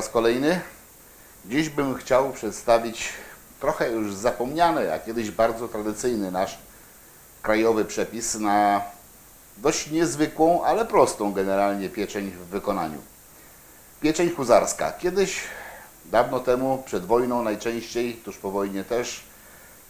raz kolejny. Dziś bym chciał przedstawić trochę już zapomniany, a kiedyś bardzo tradycyjny nasz krajowy przepis na dość niezwykłą, ale prostą generalnie pieczeń w wykonaniu. Pieczeń huzarska. Kiedyś, dawno temu, przed wojną najczęściej, tuż po wojnie też,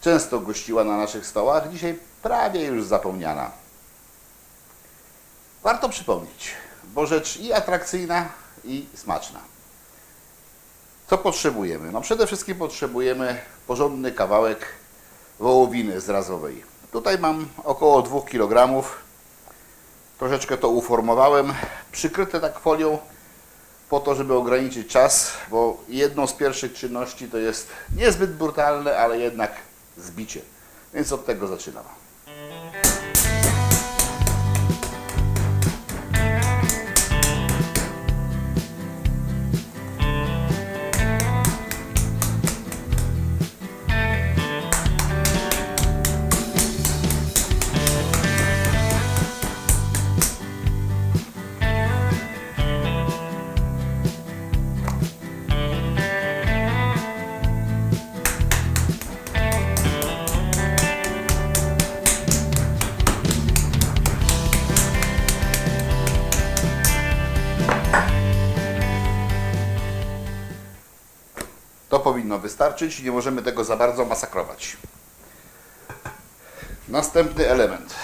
często gościła na naszych stołach, dzisiaj prawie już zapomniana. Warto przypomnieć, bo rzecz i atrakcyjna, i smaczna. Co potrzebujemy? No przede wszystkim potrzebujemy porządny kawałek wołowiny zrazowej. Tutaj mam około 2 kg. Troszeczkę to uformowałem, przykryte tak folią po to, żeby ograniczyć czas, bo jedną z pierwszych czynności to jest niezbyt brutalne, ale jednak zbicie. Więc od tego zaczynam. Wystarczyć, nie możemy tego za bardzo masakrować. Następny element.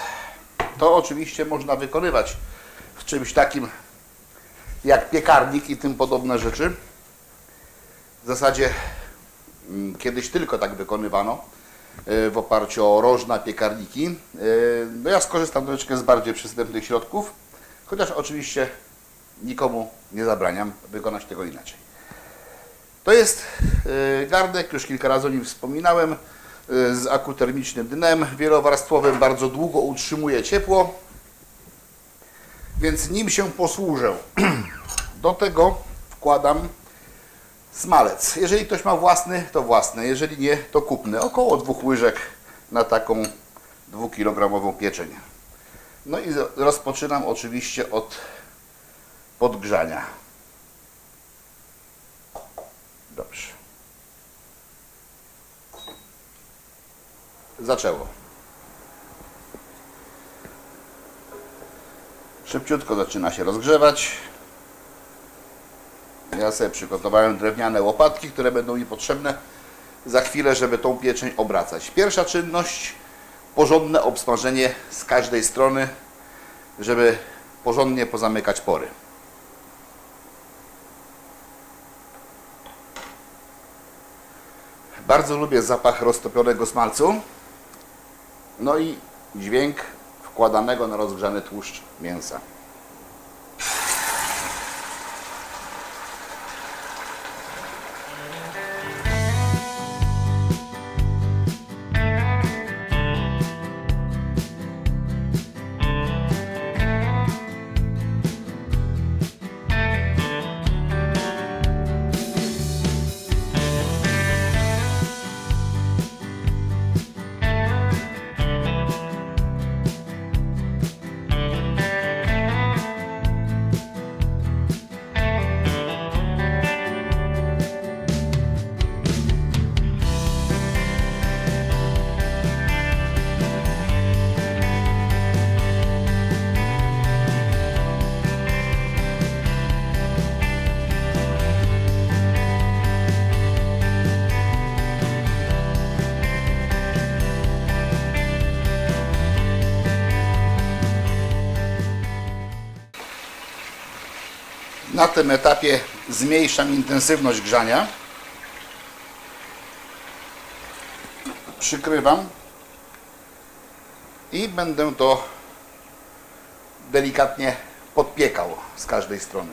To oczywiście można wykonywać w czymś takim jak piekarnik i tym podobne rzeczy. W zasadzie mm, kiedyś tylko tak wykonywano y, w oparciu o rożna piekarniki. Y, No ja skorzystam troszeczkę z bardziej przystępnych środków, chociaż oczywiście nikomu nie zabraniam wykonać tego inaczej. To jest y, garnek, już kilka razy o nim wspominałem, y, z akutermicznym dnem wielowarstwowym, bardzo długo utrzymuje ciepło, więc nim się posłużę. Do tego wkładam smalec. Jeżeli ktoś ma własny, to własny, jeżeli nie, to kupny. Około dwóch łyżek na taką dwukilogramową pieczeń. No i rozpoczynam oczywiście od podgrzania. Dobrze. Zaczęło. Szybciutko zaczyna się rozgrzewać. Ja sobie przygotowałem drewniane łopatki, które będą mi potrzebne za chwilę, żeby tą pieczeń obracać. Pierwsza czynność, porządne obsmażenie z każdej strony, żeby porządnie pozamykać pory. Bardzo lubię zapach roztopionego smalcu. No i dźwięk wkładanego na rozgrzany tłuszcz mięsa. Na tym etapie zmniejszam intensywność grzania. Przykrywam i będę to delikatnie podpiekał z każdej strony.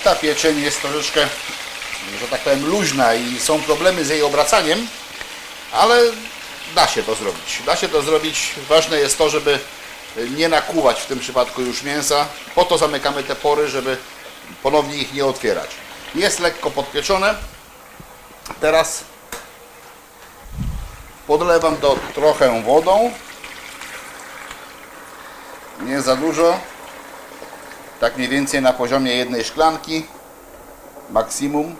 Zbita pieczeń jest troszeczkę, że tak powiem, luźna i są problemy z jej obracaniem, ale da się to zrobić. Da się to zrobić. Ważne jest to, żeby nie nakuwać w tym przypadku już mięsa. Po to zamykamy te pory, żeby ponownie ich nie otwierać. Jest lekko podpieczone. Teraz podlewam to trochę wodą. Nie za dużo. Tak mniej więcej na poziomie jednej szklanki. Maksimum.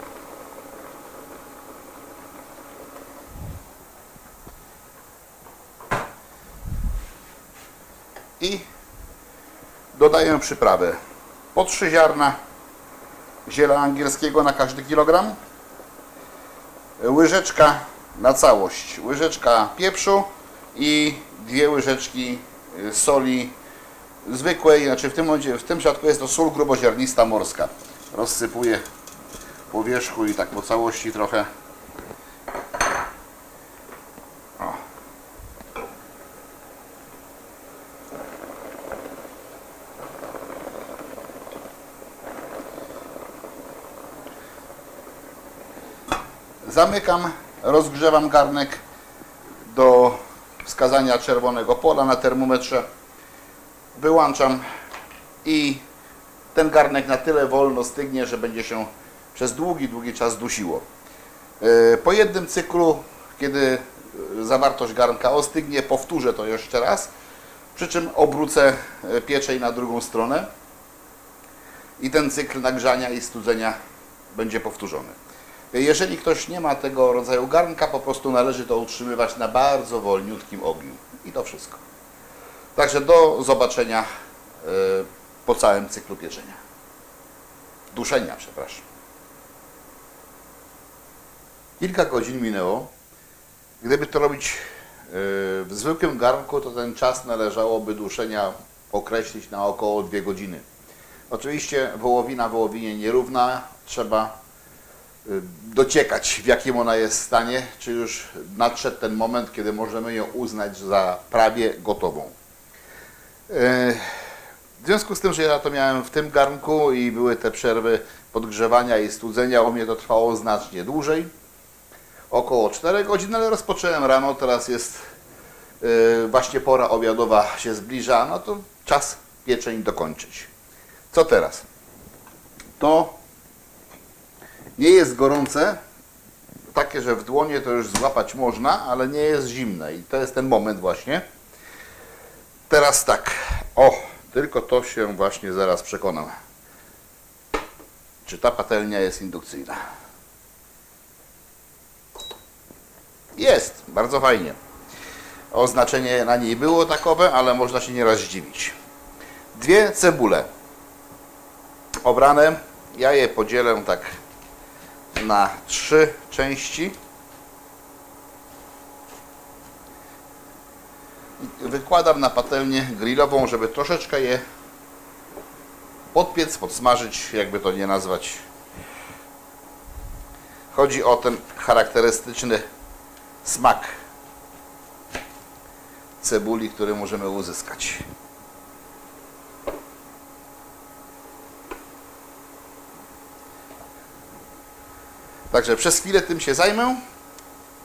I dodaję przyprawę. Po trzy ziarna ziela angielskiego na każdy kilogram. Łyżeczka na całość. Łyżeczka pieprzu i dwie łyżeczki soli zwykłej, znaczy w tym, w tym przypadku jest to sól gruboziarnista morska. Rozsypuję po wierzchu i tak po całości trochę. O. Zamykam, rozgrzewam garnek do wskazania czerwonego pola na termometrze. Wyłączam i ten garnek na tyle wolno stygnie, że będzie się przez długi, długi czas dusiło. E, Po jednym cyklu, kiedy zawartość garnka ostygnie, powtórzę to jeszcze raz, przy czym obrócę e, pieczeń na drugą stronę i ten cykl nagrzania i studzenia będzie powtórzony. Jeżeli ktoś nie ma tego rodzaju garnka, po prostu należy to utrzymywać na bardzo wolniutkim ogniu. I to wszystko. Także do zobaczenia e, po całym cyklu pieczenia. Duszenia, przepraszam. Kilka godzin minęło. Gdyby to robić e, w zwykłym garnku, to ten czas należałoby duszenia określić na około 2 godziny. Oczywiście wołowina wołowinie nierówna, trzeba y, dociekać w jakim ona jest stanie, czy już nadszedł ten moment, kiedy możemy ją uznać za prawie gotową. W związku z tym, że ja to miałem w tym garnku i były te przerwy podgrzewania i studzenia, u mnie to trwało znacznie dłużej, około 4 godzin, ale rozpocząłem rano, teraz jest y, właśnie pora obiadowa się zbliża, no to czas pieczeń dokończyć. Co teraz? To nie jest gorące, takie, że w dłonie to już złapać można, ale nie jest zimne i to jest ten moment właśnie. Teraz tak, o, tylko to się właśnie zaraz przekonam. Czy ta patelnia jest indukcyjna? Jest, bardzo fajnie. Oznaczenie na niej było takowe, ale można się nieraz zdziwić. Dwie cebule obrane. Ja je podzielę tak na trzy części. Wykładam na patelnię grillową, żeby troszeczkę je podpiec, podsmażyć, jakby to nie nazwać. Chodzi o ten charakterystyczny smak cebuli, który możemy uzyskać. Także przez chwilę tym się zajmę,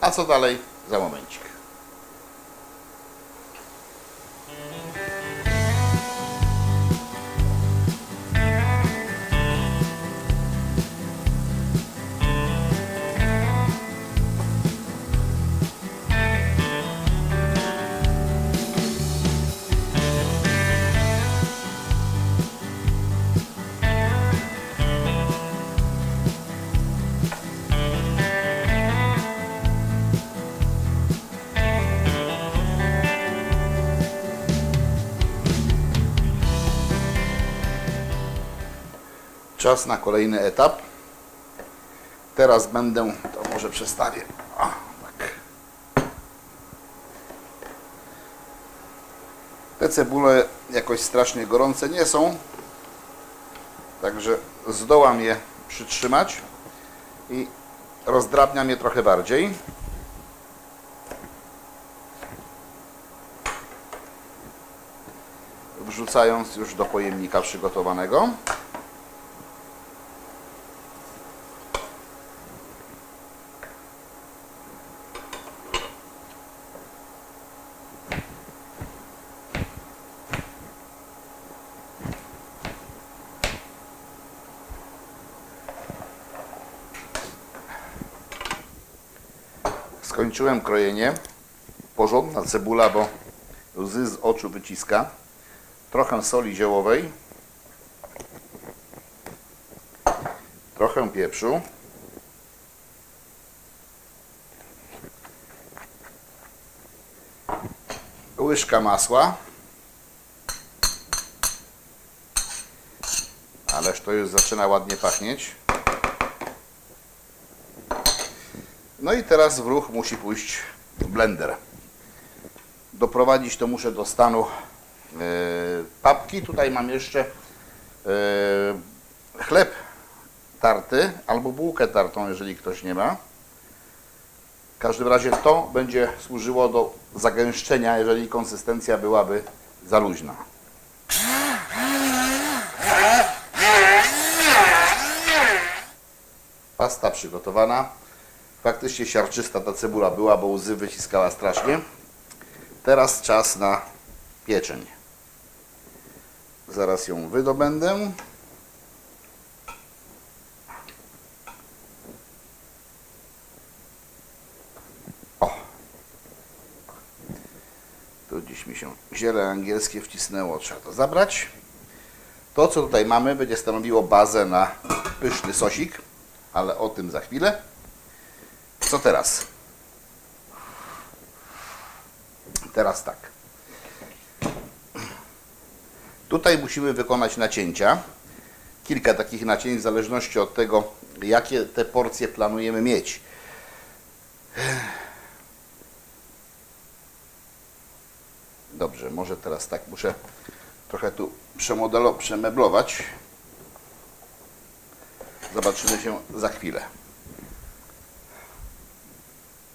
a co dalej za momencik. Czas na kolejny etap. Teraz będę, to może przestawię. O, tak. Te cebule jakoś strasznie gorące nie są. Także zdołam je przytrzymać i rozdrabniam je trochę bardziej. Wrzucając już do pojemnika przygotowanego. Skończyłem krojenie. Porządna cebula, bo łzy z oczu wyciska. Trochę soli ziołowej. Trochę pieprzu. Łyżka masła. Ależ to już zaczyna ładnie pachnieć. No i teraz w ruch musi pójść blender. Doprowadzić to muszę do stanu yy, papki. Tutaj mam jeszcze yy, chleb tarty albo bułkę tartą, jeżeli ktoś nie ma. W każdym razie to będzie służyło do zagęszczenia, jeżeli konsystencja byłaby za luźna. Pasta przygotowana. Faktycznie siarczysta ta cebula była, bo łzy wyciskała strasznie. Teraz czas na pieczeń. Zaraz ją wydobędę. O! Tu gdzieś mi się ziele angielskie wcisnęło, trzeba to zabrać. To, co tutaj mamy, będzie stanowiło bazę na pyszny sosik, ale o tym za chwilę. Co teraz? Teraz tak. Tutaj musimy wykonać nacięcia. Kilka takich nacięć w zależności od tego, jakie te porcje planujemy mieć. Dobrze, może teraz tak muszę trochę tu przemodelo, przemeblować. Zobaczymy się za chwilę.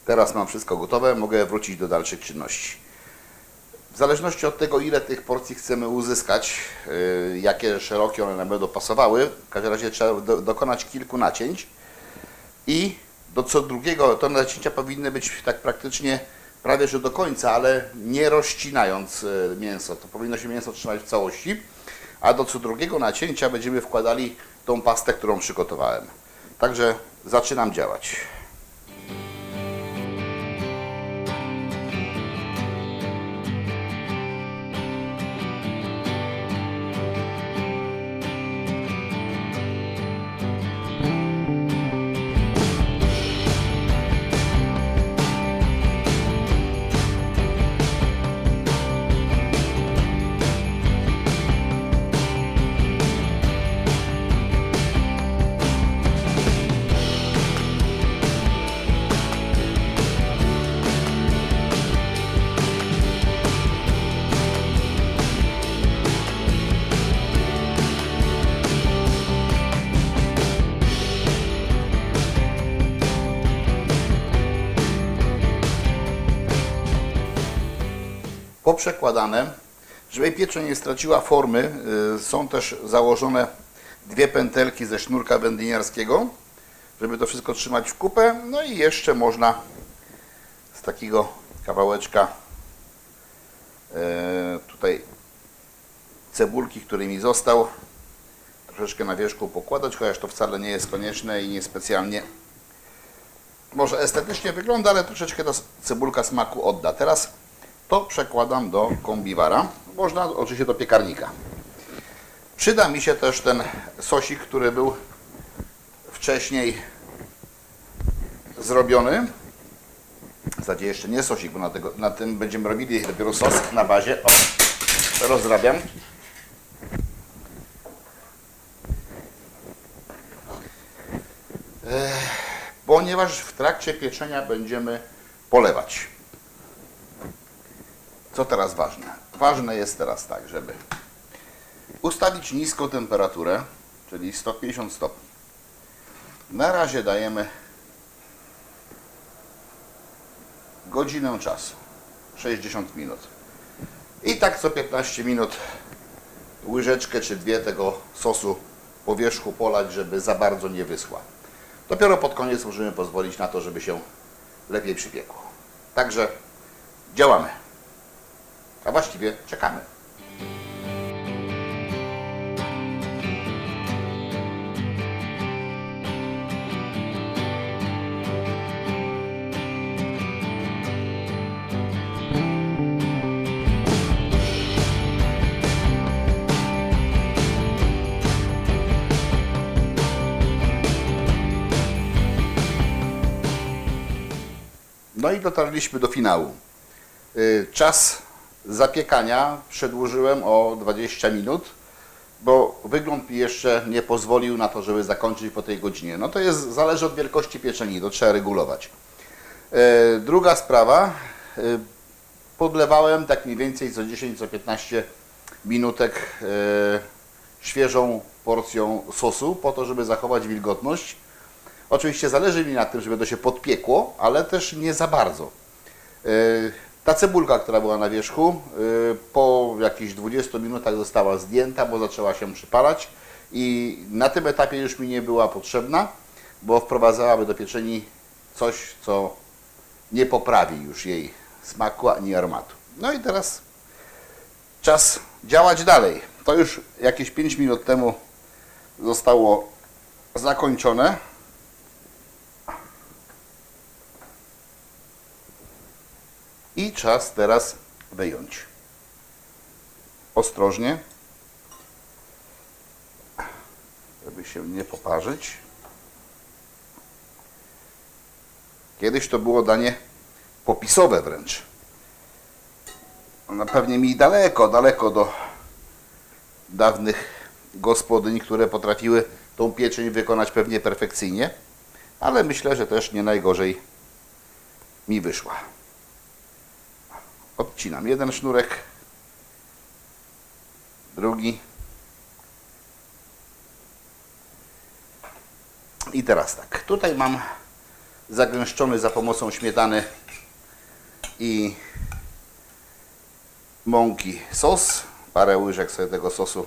Teraz mam wszystko gotowe, mogę wrócić do dalszych czynności. W zależności od tego, ile tych porcji chcemy uzyskać, yy, jakie szerokie one nam będą pasowały, w każdym razie trzeba do, dokonać kilku nacięć i do co drugiego, te nacięcia powinny być tak praktycznie prawie że do końca, ale nie rozcinając yy, mięso. To powinno się mięso trzymać w całości, a do co drugiego nacięcia będziemy wkładali tą pastę, którą przygotowałem. Także zaczynam działać. Poprzekładane. Żeby pieczeń nie straciła formy, y, są też założone dwie pętelki ze sznurka wędliniarskiego, żeby to wszystko trzymać w kupę. No i jeszcze można z takiego kawałeczka e, tutaj cebulki, który mi został, troszeczkę na wierzchu pokładać, chociaż to wcale nie jest konieczne i niespecjalnie może estetycznie wygląda, ale troszeczkę ta cebulka smaku odda. Teraz to przekładam do kombiwara, można oczywiście do piekarnika. Przyda mi się też ten sosik, który był wcześniej zrobiony. W zasadzie jeszcze nie sosik, bo na, tego, na tym będziemy robili dopiero sos na bazie. O, rozrabiam. Ponieważ w trakcie pieczenia będziemy polewać. Co teraz ważne? Ważne jest teraz tak, żeby ustawić niską temperaturę, czyli 150 stopni. Na razie dajemy godzinę czasu, 60 minut. I tak co 15 minut łyżeczkę czy dwie tego sosu po wierzchu polać, żeby za bardzo nie wyschła. Dopiero pod koniec możemy pozwolić na to, żeby się lepiej przypiekło. Także działamy a właściwie czekamy. No i dotarliśmy do finału. Y, czas zapiekania przedłużyłem o 20 minut, bo wygląd mi jeszcze nie pozwolił na to, żeby zakończyć po tej godzinie. No to jest, zależy od wielkości pieczeni, to trzeba regulować. E, Druga sprawa, e, podlewałem tak mniej więcej co 10, co 15 minutek e, świeżą porcją sosu po to, żeby zachować wilgotność. Oczywiście zależy mi na tym, żeby to się podpiekło, ale też nie za bardzo. Ta cebulka, która była na wierzchu, e, po jakichś 20 minutach została zdjęta, bo zaczęła się przypalać i na tym etapie już mi nie była potrzebna, bo wprowadzałaby do pieczeni coś, co nie poprawi już jej smaku ani aromatu. No i teraz czas działać dalej. To już jakieś 5 minut temu zostało zakończone. I czas teraz wyjąć. Ostrożnie, żeby się nie poparzyć. Kiedyś to było danie popisowe wręcz. Ona pewnie mi daleko, daleko do dawnych gospodyń, które potrafiły tą pieczeń wykonać pewnie perfekcyjnie, ale myślę, że też nie najgorzej mi wyszła. Odcinam jeden sznurek, drugi. I teraz tak, tutaj mam zagęszczony za pomocą śmietany i mąki sos. Parę łyżek sobie tego sosu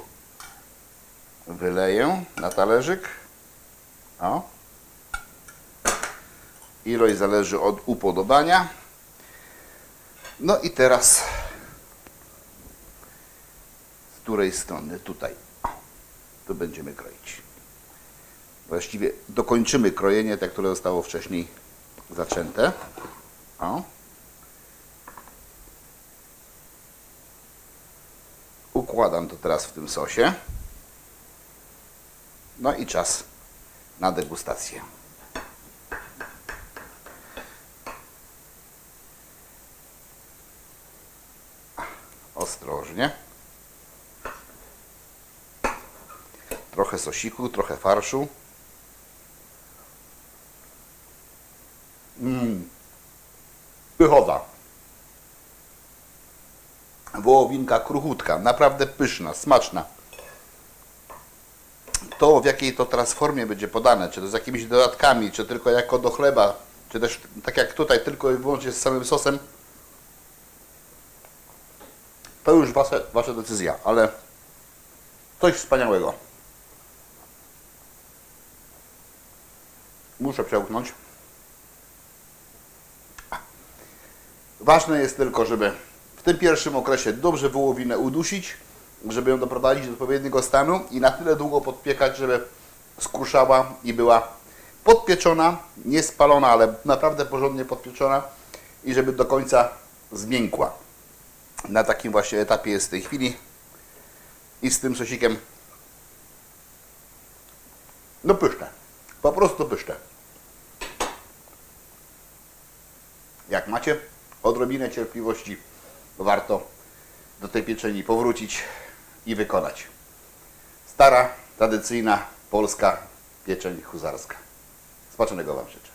wyleję na talerzyk. O. Ilość zależy od upodobania. No i teraz z której strony? Tutaj. O, tu będziemy kroić. Właściwie dokończymy krojenie, te, które zostało wcześniej zaczęte. O. Układam to teraz w tym sosie. No i czas na degustację. Ostrożnie. Trochę sosiku, trochę farszu. Mmm. Pychowa. Wołowinka kruchutka, naprawdę pyszna, smaczna. To w jakiej to teraz formie będzie podane, czy to z jakimiś dodatkami, czy tylko jako do chleba, czy też tak jak tutaj, tylko i wyłącznie z samym sosem, wasze, wasza decyzja, ale coś wspaniałego. Muszę przełknąć. Ważne jest tylko, żeby w tym pierwszym okresie dobrze wołowinę udusić, żeby ją doprowadzić do odpowiedniego stanu i na tyle długo podpiekać, żeby skruszała i była podpieczona, nie spalona, ale naprawdę porządnie podpieczona i żeby do końca zmiękła. Na takim właśnie etapie jest w tej chwili i z tym sosikiem no pyszne, po prostu pyszne. Jak macie odrobinę cierpliwości, warto do tej pieczeni powrócić i wykonać. Stara, tradycyjna, polska pieczeń huzarska. Smacznego Wam życzę.